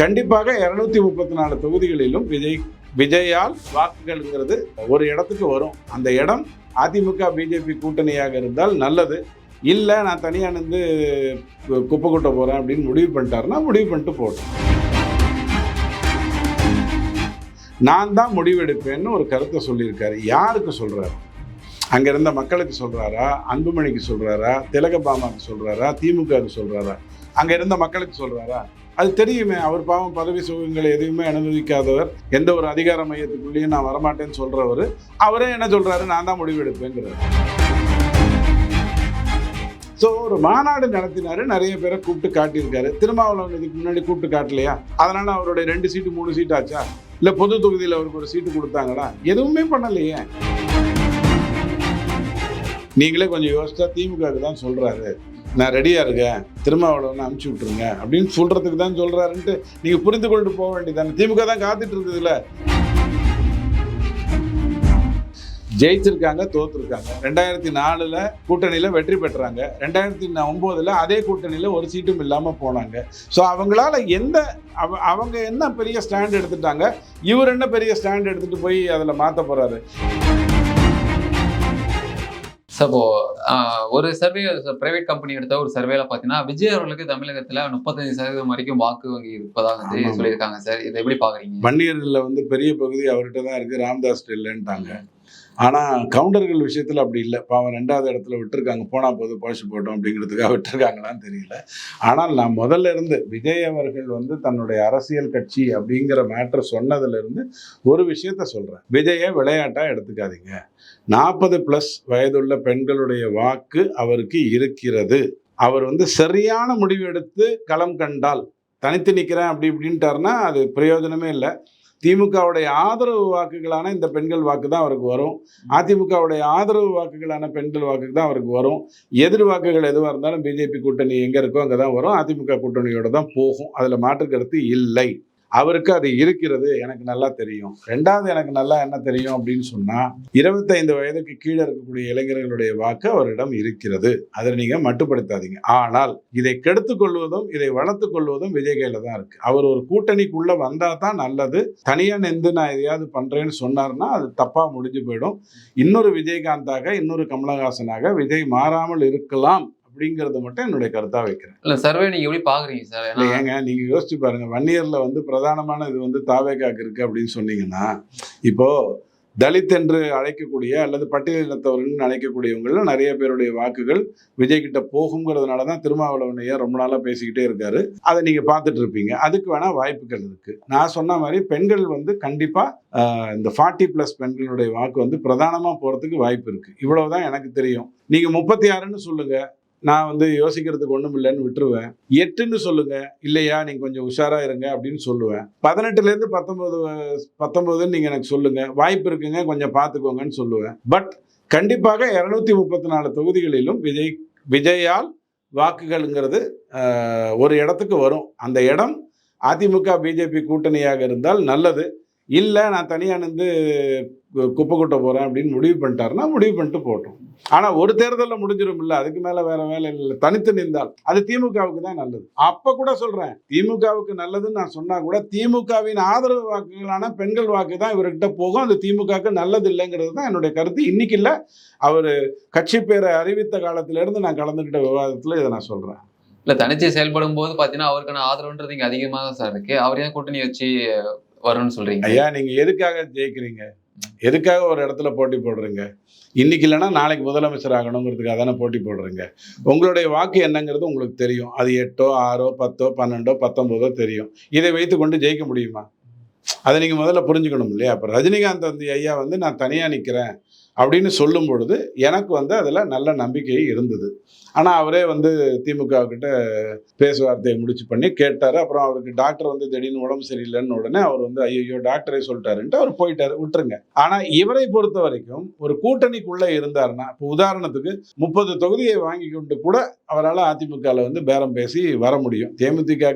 கண்டிப்பாக இருநூத்தி முப்பத்தி நாலு தொகுதிகளிலும் விஜய் விஜயால் வாக்குகள்ங்கிறது ஒரு இடத்துக்கு வரும். அந்த இடம் அதிமுக பிஜேபி கூட்டணியாக இருந்தால் நல்லது. இல்லை நான் தனியாக நின்று குப்பை கொட்ட போகிறேன் அப்படின்னு முடிவு பண்ணிட்டாருன்னா முடிவு பண்ணிட்டு போட்டோம் நான் தான் முடிவெடுப்பேன்னு ஒரு கருத்தை சொல்லியிருக்காரு. யாருக்கு சொல்கிறாரு அங்கே இருந்த மக்களுக்கு சொல்கிறாரா அன்புமணிக்கு சொல்றாரா? திலகபாமாக்கு சொல்கிறாரா திமுகவுக்கு சொல்கிறாரா அங்கே இருந்த மக்களுக்கு சொல்கிறாரா அது தெரியுமே அவர் பாவம் பதவி சுகங்களை எதுவுமே அனுபவிக்காதவர். எந்த ஒரு அதிகார மையத்துக்குள்ளேயும் நான் வரமாட்டேன்னு சொல்றவர். அவரே என்ன சொல்றாரு? நான் தான் முடிவெடுப்பேங்கிறார் ஸோ ஒரு மாநாடு நடத்தினாரு. நிறைய பேரை கூப்பிட்டு காட்டியிருக்காரு. திருமாவளவன் இதுக்கு முன்னாடி கூப்பிட்டு காட்டலையா? அதனால அவருடைய ரெண்டு சீட்டு மூணு சீட் ஆச்சா? இல்லை பொது தொகுதியில் அவருக்கு ஒரு சீட்டு கொடுத்தாங்களா? எதுவுமே பண்ணலையே. நீங்களே கொஞ்சம் யோசிச்சா திமுகவுக்கு தான் சொல்றாரு. நான் ரெடியாக இருக்கேன். திருமாவளவனை அனுப்பிச்சி விட்ருங்க அப்படின்னு சொல்கிறதுக்கு தான் சொல்கிறாருன்ட்டு நீங்கள் புரிந்து கொண்டு போக வேண்டியதானே திமுக தான் காத்துட்டு இருக்குதுல்ல ஜெயிச்சிருக்காங்க தோத்துருக்காங்க. ரெண்டாயிரத்தி நாலில் கூட்டணியில் வெற்றி பெற்றாங்க. ரெண்டாயிரத்தி ஒம்போதில் அதே கூட்டணியில் ஒரு சீட்டும் இல்லாமல் போனாங்க. ஸோ அவங்களால எந்த அவ- அவங்க என்ன பெரிய ஸ்டாண்ட் எடுத்துட்டாங்க இவர் என்ன பெரிய ஸ்டாண்ட் எடுத்துகிட்டு போய் அதில் மாற்ற போகிறாரு இப்போ ஆஹ், ஒரு சர்வே பிரைவேட் கம்பெனி எடுத்த ஒரு சர்வேல பாத்தீங்கன்னா விஜய் அவர்களுக்கு தமிழகத்துல முப்பத்தஞ்சு சதவீதம் வரைக்கும் வாக்கு வங்கி இருப்பதாக வந்து. சொல்லியிருக்காங்க சார். இதை எப்படி பாக்குறீங்க? வன்னியர்களில் வந்து பெரிய பகுதி அவர்கிட்ட தான் இருக்குது ராம்தாஸ் இல்லைன்ட்டாங்க. ஆனால் கவுண்டர்கள் விஷயத்தில் அப்படி இல்லை. பாவம் ரெண்டாவது இடத்துல விட்டுருக்காங்க. போனா போது பழச்சு போட்டோம் அப்படிங்கிறதுக்காக விட்டுருக்காங்களான்னு தெரியல. ஆனால் நான் முதல்ல இருந்து விஜய் அவர்கள் வந்து தன்னுடைய அரசியல் கட்சி அப்படிங்கிற மேட்டர் சொன்னதுலேருந்து ஒரு விஷயத்த சொல்கிறேன் விஜயை விளையாட்டாக எடுத்துக்காதீங்க. நாற்பது ப்ளஸ் வயதுள்ள பெண்களுடைய வாக்கு அவருக்கு இருக்கிறது. அவர் வந்து சரியான முடிவு எடுத்து களம் கண்டால் தனித்து நிற்கிறேன் அப்படி இப்படின்ட்டாருன்னா அது பிரயோஜனமே இல்லை. திமுகவுடைய ஆதரவு வாக்குகளான இந்த பெண்கள் வாக்கு தான் அவருக்கு வரும். அதிமுகவுடைய ஆதரவு வாக்குகளான பெண்கள் வாக்கு தான் அவருக்கு வரும். எதிர் வாக்குகள் எதுவாக இருந்தாலும் பிஜேபி கூட்டணி எங்கே இருக்கோ அங்கே தான் வரும். அதிமுக கூட்டணியோட தான் போகும். அதில் மாற்று கருத்து இல்லை. அவருக்கு அது இருக்கிறது எனக்கு நல்லா தெரியும். ரெண்டாவது எனக்கு நல்லா என்ன தெரியும் அப்படின்னு சொன்னால் இருபத்தைந்து வயதுக்கு கீழே இருக்கக்கூடிய இளைஞர்களுடைய வாக்கு அவரிடம் இருக்கிறது. அதை நீங்கள் மட்டுப்படுத்தாதீங்க. ஆனால் இதை கெடுத்துக் கொள்வதும் இதை வளர்த்துக் கொள்வதும் விஜய் கையில தான் இருக்கு. அவர் ஒரு கூட்டணிக்குள்ள வந்தா தான் நல்லது. தனியா நின்று நான் எதையாவது பண்றேன்னு சொன்னார்னா அது தப்பா முடிஞ்சு போயிடும். இன்னொரு விஜயகாந்தாக இன்னொரு கமலஹாசனாக விஜய் மாறாமல் இருக்கலாம். அப்படிங்கறது மட்டும் என்னுடைய கருத்தா வைக்கிறேன். இல்ல சர்வே நீங்க எப்படி பாக்குறீங்க சார் இல்லை ஏங்க நீங்க யோசிச்சு பாருங்க. வன்னியர்ல வந்து பிரதானமான இது வந்து தாவேகாக்கு இருக்கு அப்படின்னு சொன்னீங்கன்னா இப்போ தலித் என்று அழைக்கக்கூடிய அல்லது பட்டியலினத்தவர்கள் அழைக்கக்கூடியவங்கள நிறைய பேருடைய வாக்குகள் விஜய் கிட்ட போகுங்கிறதுனால தான் திருமாவளவன் ஐயா ரொம்ப நாளா பேசிக்கிட்டே இருக்காரு. அதை நீங்க பார்த்துட்டு இருப்பீங்க. அதுக்கு வேணா வாய்ப்புகள் இருக்கு. நான் சொன்ன மாதிரி பெண்கள் வந்து கண்டிப்பா ஆஹ், இந்த ஃபார்ட்டி பிளஸ் பெண்களுடைய வாக்கு வந்து பிரதானமா போறதுக்கு வாய்ப்பு இருக்கு. இவ்வளவுதான் எனக்கு தெரியும். நீங்க முப்பத்தி ஆறுன்னு சொல்லுங்க. நான் வந்து யோசிக்கிறதுக்கு ஒன்றும் இல்லைன்னு விட்டுருவேன். எட்டுன்னு சொல்லுங்க. இல்லையா நீங்க கொஞ்சம் உஷாரா இருங்க அப்படின்னு சொல்லுவேன். பதினெட்டுல இருந்து பத்தொன்பது நீங்கள் பத்தொன்பதுன்னு நீங்க எனக்கு சொல்லுங்க. வாய்ப்பு இருக்குங்க கொஞ்சம் பார்த்துக்கோங்கன்னு சொல்லுவேன். பட் கண்டிப்பாக இரநூத்தி முப்பத்தி நாலு தொகுதிகளிலும் விஜய் விஜயால் வாக்குகள்ங்கிறது ஒரு இடத்துக்கு வரும். அந்த இடம் அதிமுக பிஜேபி கூட்டணியாக இருந்தால் நல்லது. இல்லை நான் தனியாக நின்று குப்பை கொட்ட போகிறேன் அப்படின்னு முடிவு பண்ணிட்டாருன்னா முடிவு பண்ணிட்டு போட்டோம் ஆனால் ஒரு தேர்தலில் முடிஞ்சிடும் இல்லை அதுக்கு மேலே வேற வேலை இல்லை. தனித்து நின்றால். அது திமுகவுக்கு தான் நல்லது. அப்போ கூட சொல்கிறேன் திமுகவுக்கு நல்லதுன்னு நான் சொன்னா கூட திமுகவின் ஆதரவு வாக்குகளான பெண்கள் வாக்கு தான் இவர்கிட்ட போகும். அது திமுகவுக்கு நல்லது இல்லைங்கிறது தான் என்னுடைய கருத்து. இன்னைக்கு இல்லை. அவர் கட்சி பேரை அறிவித்த காலத்திலேருந்து நான் கலந்துக்கிட்ட விவாதத்தில் இதை நான் சொல்கிறேன் இல்ல தனிச்சு செயல்படும் போது பாத்தீங்கன்னா அவருக்கான ஆதரவுன்றது இங்க அதிகமா தான் சார் இருக்கு. அவர் ஏன் கூட்டணி வச்சு வரும்னு சொல்றீங்க? ஐயா நீங்க எதுக்காக ஜெயிக்கிறீங்க? எதுக்காக ஒரு இடத்துல போட்டி போடுறீங்க? இன்னைக்கு இல்லைன்னா நாளைக்கு முதலமைச்சர் ஆகணுங்கிறதுக்காக தானே போட்டி போடுறீங்க. உங்களுடைய வாக்கு என்னங்கிறது உங்களுக்கு தெரியும். அது எட்டோ ஆறோ பத்தோ பன்னெண்டோ பத்தொன்பதோ தெரியும். இதை வைத்துக்கொண்டு ஜெயிக்க முடியுமா? அதை நீங்கள் முதல்ல புரிஞ்சுக்கணும் இல்லையா? அப்போ ரஜினிகாந்த் வந்து ஐயா வந்து நான் தனியாக நிற்கிறேன் அப்படின்னு சொல்லும் பொழுது எனக்கு வந்து அதில் நல்ல நம்பிக்கை இருந்தது. ஆனால் அவரே வந்து திமுக கிட்ட பேச்சுவார்த்தையை முடிச்சு பண்ணி கேட்டார். அப்புறம் அவருக்கு டாக்டர் வந்து திடீர்னு உடம்பு சரியில்லைன்னு உடனே அவர் வந்து ஐயோ டாக்டரே சொல்லிட்டாருன்ட்டு அவர் போயிட்டார். விட்டுருங்க. ஆனால் இவரை பொறுத்த வரைக்கும் ஒரு கூட்டணிக்குள்ளே இருந்தாருன்னா இப்போ உதாரணத்துக்கு முப்பது தொகுதியை வாங்கி கொண்டு கூட அவரால் அதிமுகவில் வந்து பேரம் பேசி வர முடியும். தேமுதிக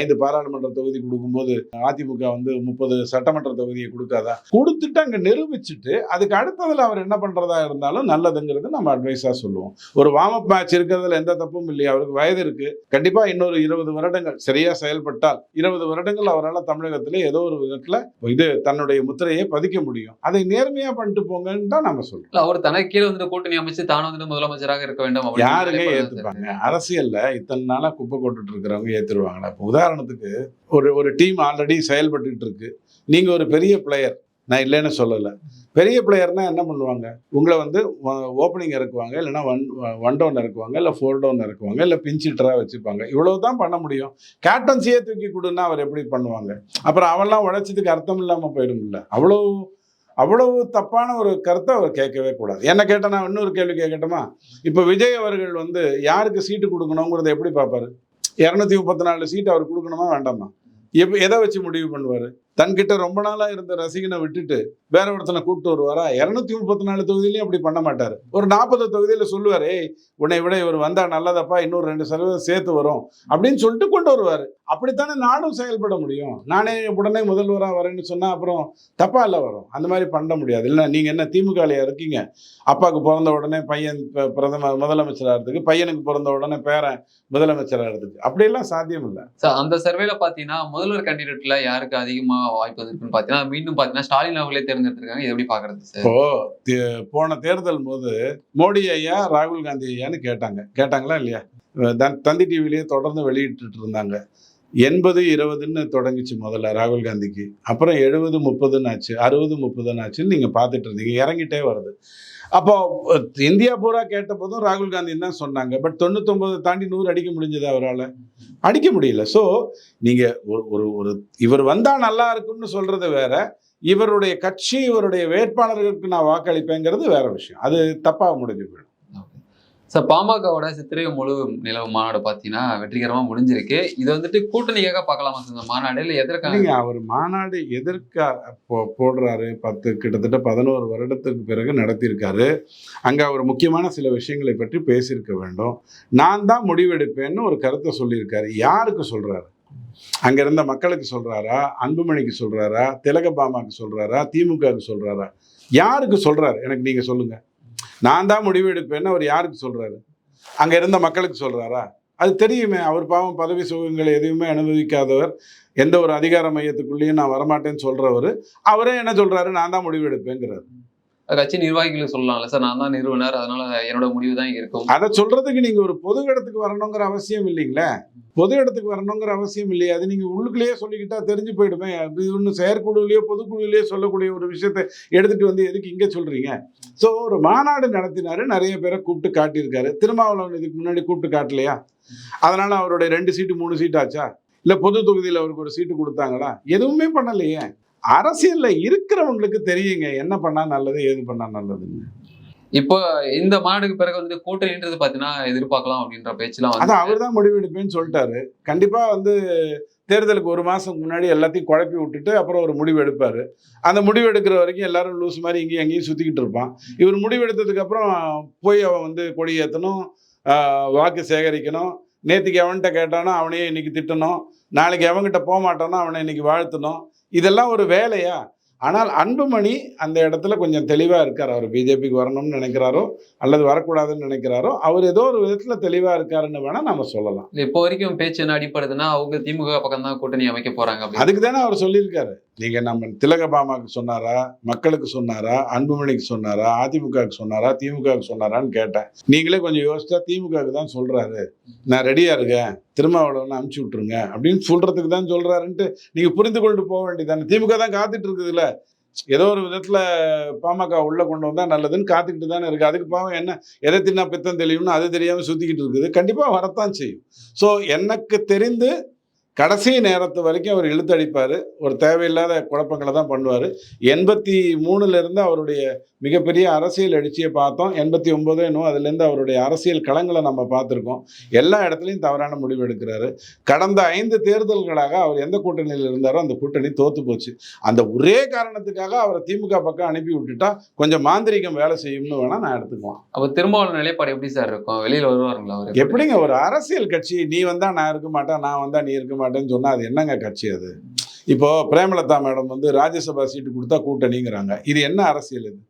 ஐந்து பாராளுமன்ற தொகுதி கொடுக்கும்போது அதிமுக வந்து முப்பது சட்டமன்ற தொகுதியை கொடுக்காதா? கொடுத்துட்டு அங்கே நிரூபிச்சுட்டு அதுக்கு அடுத்ததில் அவர் யார் என்ன பண்றதா இருந்தாலும் நல்லதுங்கிறது நம்ம அட்வைஸா சொல்லுவோம். ஒரு வார்ம் அப் மேட்ச் இருக்கிறதுல எந்த தப்பும் இல்லையா அவருக்கு வயது இருக்கு. கண்டிப்பா இன்னொரு இருபது வருடங்கள் சரியா செயல்பட்டால் இருபது வருடங்கள் அவரால் தமிழகத்துல ஏதோ ஒரு விதத்துல இது தன்னுடைய முத்திரையை பதிக்க முடியும். அதை நேர்மையா பண்ணிட்டு போங்கன்னு தான் நம்ம இல்ல அவர் தனக்கு கீழே வந்துட்டு கூட்டணி அமைச்சு தான் வந்துட்டு முதலமைச்சராக இருக்க வேண்டும் நினைப்பவர் ஏத்துப்பாங்க? அரசியல்ல இத்தனை நாளா குப்பை போட்டுட்டு இருக்கிறவங்க ஏத்துருவாங்களா? இப்போ உதாரணத்துக்கு ஒரு ஒரு டீம் ஆல்ரெடி செயல்பட்டுட்டு இருக்கு. நீங்க ஒரு பெரிய பிளேயர் நான் இல்லைன்னு சொல்லலை. பெரிய பிளேயர்னால் என்ன பண்ணுவாங்க? உங்களை வந்து ஓப்பனிங் இறக்குவாங்க இல்லைன்னா ஒன் ஒன் டவுன் இறக்குவாங்க இல்லை ஃபோர் டவுன் இறக்குவாங்க இல்லை பிஞ்சிட்டரா வச்சுப்பாங்க. இவ்வளோ தான் பண்ண முடியும். கேப்டன்சியே தூக்கி கொடுன்னா அவர் எப்படி பண்ணுவாங்க? அப்புறம் அவெல்லாம் உழைச்சதுக்கு அர்த்தம் இல்லாமல் போயிடும்ல. அவ்வளோ அவ்வளவு தப்பான ஒரு கருத்தை அவர் கேட்கவே கூடாது. என்ன கேட்டால் நான் இன்னொரு கேள்வி கேட்கட்டுமா? இப்போ விஜய் அவர்கள் வந்து யாருக்கு சீட்டு கொடுக்கணுங்கிறத எப்படி பார்ப்பாரு? இரநூத்தி முப்பத்தி நாலு சீட் அவர் கொடுக்கணுமா வேண்டாமா? எப் எதை வச்சு முடிவு பண்ணுவார்? தன்கிட்ட ரொம்ப நாளாக இருந்த ரசிகனை விட்டுட்டு வேற ஒருத்தனை கூப்பிட்டு வருவாரா? இரநூத்தி முப்பத்தி நாலு தொகுதியிலையும் அப்படி பண்ண மாட்டார். ஒரு நாற்பது தொகுதியில் சொல்லுவார் ஏய் உன்னை விட இவர் வந்தா நல்லதப்பா இன்னொரு ரெண்டு சதவீதம் சேர்த்து வரும் அப்படின்னு சொல்லிட்டு கொண்டு வருவார். அப்படித்தானே நாடும் செயல்பட முடியும். நானே உடனே முதல்வராக வரேன்னு சொன்னால் அப்புறம் தப்பா இல்லை வரும். அந்த மாதிரி பண்ண முடியாது. இல்லை நீங்கள் என்ன திமுகலையாக இருக்கீங்க? அப்பாவுக்கு பிறந்த உடனே பையன் பிரதம பிரதமர் முதலமைச்சராகிறதுக்கு பையனுக்கு பிறந்த உடனே பேரன் முதலமைச்சராகிறதுக்கு அப்படியெல்லாம் சாத்தியம் இல்லை. சார் அந்த சர்வேல பார்த்தீங்கன்னா முதல்வர் கேண்டிடேட்டில் யாருக்கு அதிகமா வாய்ப்பு இருக்குன்னு பாத்தீங்கன்னா மீண்டும் பாத்தீங்கன்னா ஸ்டாலின் அவர்களே தேர்ந்தெடுத்திருக்காங்க. எப்படி பாக்குறது சார்? இப்போ போன தேர்தல் போது மோடி ஐயா ராகுல் காந்தி ஐயான்னு கேட்டாங்க. கேட்டாங்களா இல்லையா? தந்தி டிவிலேயே தொடர்ந்து வெளியிட்டு இருந்தாங்க. எண்பது இருபதுன்னு தொடங்கிச்சு முதல்ல ராகுல் காந்திக்கு. அப்புறம் எழுபது முப்பதுன்னு ஆச்சு. அறுபது முப்பதுன்னு ஆச்சுன்னு நீங்கள் பார்த்துட்டு இருந்தீங்க. இறங்கிட்டே வருது. அப்போ இந்தியா பூரா கேட்ட போதும் ராகுல் காந்தி தான் சொன்னாங்க. பட் தொண்ணூத்தொம்பது தாண்டி நூறு அடிக்க முடிஞ்சது அவரால்? அடிக்க முடியல. ஸோ நீங்கள் ஒரு ஒரு ஒரு இவர் வந்தால் நல்லா இருக்கும்னு சொல்றது வேற. இவருடைய கட்சி இவருடைய வேட்பாளர்களுக்கு நான் வாக்களிப்பேங்கிறது வேற விஷயம். அது தப்பாக முடிஞ்சு போயிடும். சார் பாமகவோட சித்திரை முழு நிலவு மாநாடு பார்த்தீங்கன்னா வெற்றிகரமாக முடிஞ்சிருக்கு. இது வந்துட்டு கூட்டணிக்காக பார்க்கலாமா சார்? இந்த மாநாடு இல்லை எதற்காக? அவர் மாநாடு எதற்காக போ- போடுறாரு? பத்து கிட்டத்தட்ட பதினோரு வருடத்துக்கு பிறகு நடத்தியிருக்காரு. அங்கே அவர் முக்கியமான சில விஷயங்களை பற்றி பேசியிருக்க வேண்டும். நான் தான் முடிவெடுப்பேன்னு ஒரு கருத்தை சொல்லியிருக்காரு. யாருக்கு சொல்கிறாரு அங்கே இருந்த மக்களுக்கு சொல்கிறாரா அன்புமணிக்கு சொல்றாரா? திலகபாமாக்கு சொல்கிறாரா திமுகவுக்கு சொல்கிறாரா யாருக்கு சொல்கிறாரு எனக்கு நீங்கள் சொல்லுங்கள் நான் தான் முடிவெடுப்பேன்னு அவர் யாருக்கு சொல்றாரு? அங்க இருந்த மக்களுக்கு சொல்றாரா? அது தெரியுமே. அவர் பாவம் பதவி சுகங்களை எதுவுமே அனுபவிக்காதவர். எந்த ஒரு அதிகார மையத்துக்குள்ளேயும் நான் வரமாட்டேன்னு சொல்றவர். அவரே என்ன சொல்றாரு? நான் தான் முடிவெடுப்பேங்கிறாரு கட்சி நிர்வாகிகளுக்கு சொல்லலாம்ல சார். நான் தான் நிறுவனர். அதனால என்னோட முடிவு தான் இருக்கும். அதை சொல்றதுக்கு நீங்க ஒரு பொது இடத்துக்கு வரணுங்கிற அவசியம் இல்லைங்களே. பொது இடத்துக்கு வரணுங்கிற அவசியம் இல்லையா. அது நீங்கள் உள்ளுக்குள்ளேயே சொல்லிக்கிட்டா தெரிஞ்சு போயிடுமே. அது ஒன்று செயற்குழுவிலேயோ பொதுக்குழுவிலேயோ சொல்லக்கூடிய ஒரு விஷயத்தை எடுத்துட்டு வந்து எதுக்கு இங்கே சொல்கிறீங்க ஸோ ஒரு மாநாடு நடத்தினாரு. நிறைய பேரை கூப்பிட்டு காட்டியிருக்காரு. திருமாவளவன் இதுக்கு முன்னாடி கூப்பிட்டு காட்டலையா? அதனால் அவருடைய ரெண்டு சீட்டு மூணு சீட் ஆச்சா? இல்லை பொது தொகுதியில் அவருக்கு ஒரு சீட்டு கொடுத்தாங்களா? எதுவுமே பண்ணலையே. அரசியலில் இருக்கிறவங்களுக்கு தெரியுங்க. என்ன பண்ணால் நல்லது ஏது பண்ணால் நல்லதுன்னு. இப்போ இந்த மாநாடுக்கு பிறகு வந்து கூட்டணின்றது பாத்தீங்கன்னா எதிர்பார்க்கலாம் அப்படின்ற பேச்செல்லாம் வந்து அதான் அவர் தான் முடிவெடுப்பேன்னு சொல்லிட்டாரு. கண்டிப்பா வந்து தேர்தலுக்கு ஒரு மாசம் முன்னாடி எல்லாத்தையும் குழப்பி விட்டுட்டு அப்புறம் ஒரு முடிவு எடுப்பாரு. அந்த முடிவு எடுக்கிற வரைக்கும் எல்லாரும் லூஸ் மாதிரி இங்கேயும் அங்கேயும் சுத்திக்கிட்டு இருப்பான். இவர் முடிவு எடுத்ததுக்கு அப்புறம் போய் அவன் வந்து கொடி ஏற்றணும் வாக்கு சேகரிக்கணும். நேற்றுக்கு எவன்கிட்ட கேட்டானோ அவனையே இன்னைக்கு திட்டணும். நாளைக்கு எவன்கிட்ட போக மாட்டானோ அவனை இன்னைக்கு வாழ்த்தணும். இதெல்லாம் ஒரு வேலையா? ஆனால் அன்புமணி அந்த இடத்துல கொஞ்சம் தெளிவாக இருக்கார். அவர் பிஜேபிக்கு வரணும்னு நினைக்கிறாரோ அல்லது வரக்கூடாதுன்னு நினைக்கிறாரோ அவர் ஏதோ ஒரு விதத்தில் தெளிவாக இருக்காருன்னு வேணால் நம்ம சொல்லலாம். இப்போ வரைக்கும் பேச்சு என்ன அடிப்படுதுன்னா அவங்க திமுக பக்கம் தான் கூட்டணி அமைக்க போறாங்க அப்படின்னு. அதுக்கு தானே அவர் சொல்லியிருக்காரு. நீங்கள் நம்ம திலகபாமாவுக்கு சொன்னாரா? மக்களுக்கு சொன்னாரா? அன்புமணிக்கு சொன்னாரா? அதிமுகவுக்கு சொன்னாரா? திமுகவுக்கு சொன்னாரான்னு கேட்டேன். நீங்களே கொஞ்சம் யோசிச்சா திமுகவுக்கு தான் சொல்கிறாரு நான் ரெடியாக இருக்கேன். திருமாவளவனை அமுச்சு விட்ருங்க அப்படின்னு சொல்கிறதுக்கு தான் சொல்கிறாருன்ட்டு நீங்கள் புரிந்து கொண்டு போக வேண்டியதானே திமுக தான் காத்துட்டு இருக்குதுல்ல ஏதோ ஒரு விதத்தில் பாமக உள்ளே கொண்டு வந்தால் நல்லதுன்னு காத்துக்கிட்டு தானே இருக்குது அதுக்கு பாவம் என்ன? எதை தின்னா பித்தம் தெளியும்னு அது தெரியாமல் சுற்றிக்கிட்டு இருக்குது. கண்டிப்பாக வரத்தான் செய்யும். ஸோ எனக்கு தெரிந்து கடைசி நேரத்து வரைக்கும் அவர் இழுத்தடிப்பார். ஒரு தேவையில்லாத குழப்பங்களை தான் பண்ணுவார். எண்பத்தி மூணுலேருந்து அவருடைய மிகப்பெரிய அரசியல் எழுச்சியை பார்த்தோம். எண்பத்தி ஒம்போதோ என்னவோ அதுலேருந்து அவருடைய அரசியல் களங்களை நம்ம பார்த்துருக்கோம். எல்லா இடத்துலையும் தவறான முடிவு எடுக்கிறாரு. கடந்த ஐந்து தேர்தல்களாக அவர் எந்த கூட்டணியில் இருந்தாரோ அந்த கூட்டணி தோத்து போச்சு. அந்த ஒரே காரணத்துக்காக அவரை திமுக பக்கம் அனுப்பி விட்டுட்டா கொஞ்சம் மாந்திரீகம் வேலை செய்யும்னு வேணால் நான் எடுத்துக்குவேன். அப்ப திருமாவளவன் நிலைப்பாடு எப்படி சார் இருக்கும்? வெளியில வருவாருங்களா அவர்? எப்படிங்க? ஒரு அரசியல் கட்சி நீ வந்தா நான் இருக்க மாட்டேன் நான் வந்தா நீ இருக்க மாட்டேன்னு சொன்னா அது என்னங்க கட்சி அது? இப்போ பிரேமலதா மேடம் வந்து ராஜ்யசபா சீட்டு கொடுத்தா கூட்டணிங்கிறாங்க. இது என்ன அரசியல் இது?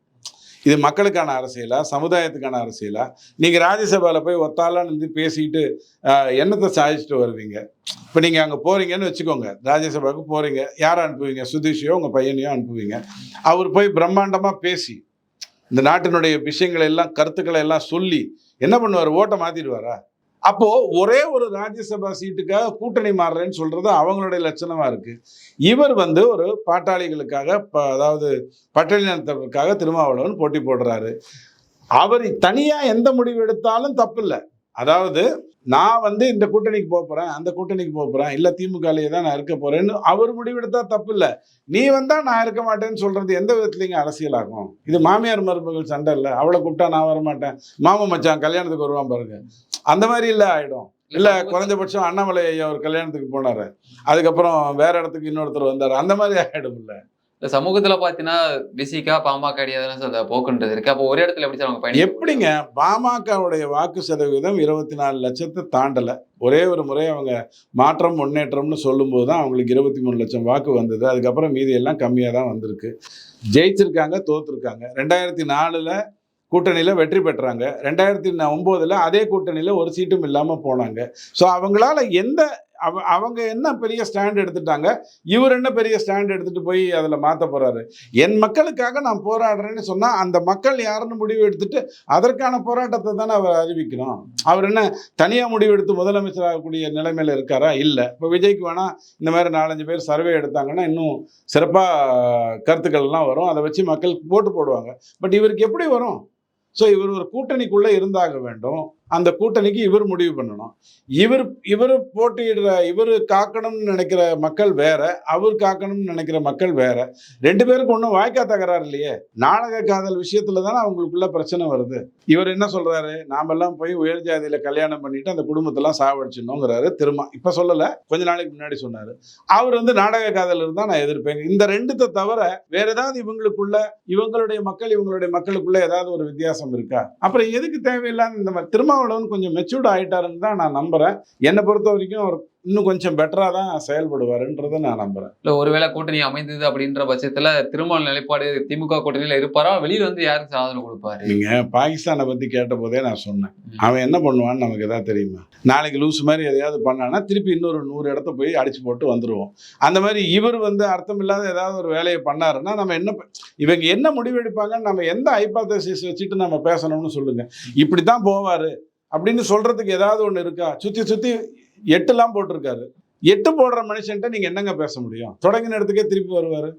இது மக்களுக்கான அரசியலா? சமுதாயத்துக்கான அரசியலா? நீங்க ராஜ்யசபால போய் ஒத்தாலாம் இருந்து பேசிட்டு என்னத்தை சாதிச்சுட்டு வருவீங்க? இப்போ நீங்கள் அங்கே போகிறீங்கன்னு வச்சுக்கோங்க. ராஜ்யசபாவுக்கு போறீங்க. யாரை அனுப்புவீங்க? சுதீஷையோ உங்கள் பையனையோ அனுப்புவீங்க. அவர் போய் பிரம்மாண்டமாக பேசி இந்த நாட்டினுடைய விஷயங்களை எல்லாம் கருத்துக்களை எல்லாம் சொல்லி என்ன பண்ணுவார்? ஓட்டை மாற்றிடுவாரா அப்போ ஒரே ஒரு ராஜ்யசபா சீட்டுக்காக கூட்டணி மாறுறேன்னு சொல்றது அவங்களுடைய லட்சணமா இருக்கு. இவர் வந்து ஒரு பாட்டாளிகளுக்காக ப- அதாவது பட்டியலினத்திற்காக திருமாவளவன் போட்டி போடுறாரு. அவர் தனியா எந்த முடிவு எடுத்தாலும் தப்பு இல்லை அதாவது நான் வந்து இந்த கூட்டணிக்கு போக போறேன் அந்த கூட்டணிக்கு போக போறேன் இல்ல திமுகலயே தான் நான் இருக்க போறேன்னு அவர் முடிவெடுத்தா தப்பு இல்லை. நீ வந்தா நான் இருக்க மாட்டேன்னு சொல்றது எந்த விதத்துலயும் அரசியலாகும்? இது மாமியார் மருமகள் சண்டை இல்லை அவளை கூப்பிட்டா நான் வர மாட்டேன் மாமா மச்சான் கல்யாணத்துக்கு வருவான் பாருங்க. அந்த மாதிரி இல்ல ஆயிடும். இல்ல குறைஞ்சபட்சம் அண்ணாமலை ஐயா ஒரு கல்யாணத்துக்கு போனாரு அதுக்கப்புறம் வேற இடத்துக்கு இன்னொருத்தர் வந்தாரு அந்த மாதிரி ஆயிடும் இல்ல. இந்த சமூகத்துல பாத்தீங்கன்னா விசிகா பாமக அடியாதுன்னு போக்குன்றது இருக்கு. அப்போ ஒரு இடத்துல எப்படி சார் அவங்க பயணம் எப்படிங்க? பாமகவுடைய வாக்கு சதவீதம் இருபத்தி நாலு லட்சத்தை தாண்டல. ஒரே ஒரு முறை அவங்க மாற்றம் முன்னேற்றம்னு சொல்லும்போது தான் அவங்களுக்கு இருபத்தி மூணு லட்சம் வாக்கு வந்தது. அதுக்கப்புறம் மீதி எல்லாம் கம்மியாக தான் வந்திருக்கு. ஜெயிச்சிருக்காங்க தோத்துருக்காங்க. ரெண்டாயிரத்தி நாலில் கூட்டணியில் வெற்றி பெற்றாங்க. ரெண்டாயிரத்தி ஒம்போதில் அதே கூட்டணியில் ஒரு சீட்டும் இல்லாமல் போனாங்க. ஸோ அவங்களால எந்த அவ அவங்க என்ன பெரிய ஸ்டாண்ட் எடுத்துட்டாங்க இவர் என்ன பெரிய ஸ்டாண்ட் எடுத்துட்டு போய் அதில் மாற்ற போகிறாரு என் மக்களுக்காக நான் போராடுறேன்னு சொன்னால் அந்த மக்கள் யாருன்னு முடிவு எடுத்துட்டு அதற்கான போராட்டத்தை தானே அவர் அறிவிக்கணும்? அவர் என்ன தனியாக முடிவு எடுத்து முதலமைச்சர் ஆகக்கூடிய நிலைமையில் இருக்காரா? இல்லை. இப்போ விஜய்க்கு வேணால் இந்த மாதிரி நாலஞ்சு பேர் சர்வே எடுத்தாங்கன்னா இன்னும் சிறப்பாக கருத்துக்கள்லாம் வரும். அதை வச்சு மக்கள் போட்டு போடுவாங்க. பட் இவருக்கு எப்படி வரும்? ஸோ இவர் ஒரு கூட்டணிக்குள்ளே இருந்தாக வேண்டும். அந்த கூட்டணிக்கு இவர் முடிவு பண்ணணும். இவர் இவர் போட்டியிடுற இவர் காக்கணும்னு நினைக்கிற மக்கள் வேற அவர் காக்கணும்னு நினைக்கிற மக்கள் வேற. ரெண்டு பேருக்கு ஒன்றும் வாய்க்கா தகராறு இல்லையே. நாடக காதல் விஷயத்துல தானே அவங்களுக்குள்ள பிரச்சனை வருது. இவர் என்ன சொல்றாரு? நாமெல்லாம் போய் உயர் ஜாதியில கல்யாணம் பண்ணிட்டு அந்த குடும்பத்தெல்லாம் சாவடிச்சிடணுங்கிறாரு திரும்ப இப்ப சொல்லல கொஞ்ச நாளைக்கு முன்னாடி சொன்னாரு. அவர் வந்து நாடக காதல் இருந்தா நான் எதிர்ப்பேன். இந்த ரெண்டுத்தை தவிர வேற ஏதாவது இவங்களுக்குள்ள இவங்களுடைய மக்கள் இவங்களுடைய மக்களுக்குள்ள ஏதாவது ஒரு வித்தியாசம் இருக்கா? அப்புறம் எதுக்கு தேவையில்லாத இந்த மாதிரி திருமாவளவன் கொஞ்சம் மெச்சூர்ட் ஆயிட்டாருன்னு தான் நான் நம்புறேன். என்னை பொறுத்த வரைக்கும் அவர் இன்னும் கொஞ்சம் பெட்டரா தான் செயல்படுவாருன்றதை நான் நம்புறேன். இல்ல ஒருவேளை கூட்டணி அமைந்தது அப்படின்ற பட்சத்துல திருமாவளவன் நிலைப்பாடு திமுக கூட்டணியில இருப்பாரா? வெளியில வந்து யாருக்கு ஆதரவு கொடுப்பாரு? நீங்க பாகிஸ்தானை பத்தி கேட்ட போதே நான் சொன்னேன். அவன் என்ன பண்ணுவான்னு நமக்கு எதாவது தெரியுமா? நாளைக்கு லூஸ் மாதிரி எதையாவது பண்ணானா திருப்பி இன்னொரு நூறு இடத்த போய் அடிச்சு போட்டு வந்துருவோம். அந்த மாதிரி இவர் வந்து அர்த்தம் இல்லாத ஏதாவது ஒரு வேலையை பண்ணாருன்னா நம்ம என்ன இவங்க என்ன முடிவெடுப்பாங்கன்னு நம்ம எந்த ஹைபாத்தசிஸ் வச்சுட்டு நம்ம பேசணும்னு சொல்லுங்க. இப்படி தான் போவாரு. அப்படின்னு சொல்றதுக்கு ஏதாவது ஒன்று இருக்கா? சுற்றி சுற்றி எட்டுலாம் போட்டிருக்காரு. எட்டு போடுற மனுஷன்ட்ட நீங்கள் என்னங்க பேச முடியும்? தொடங்கின இடத்துக்கே திருப்பி வருவார்.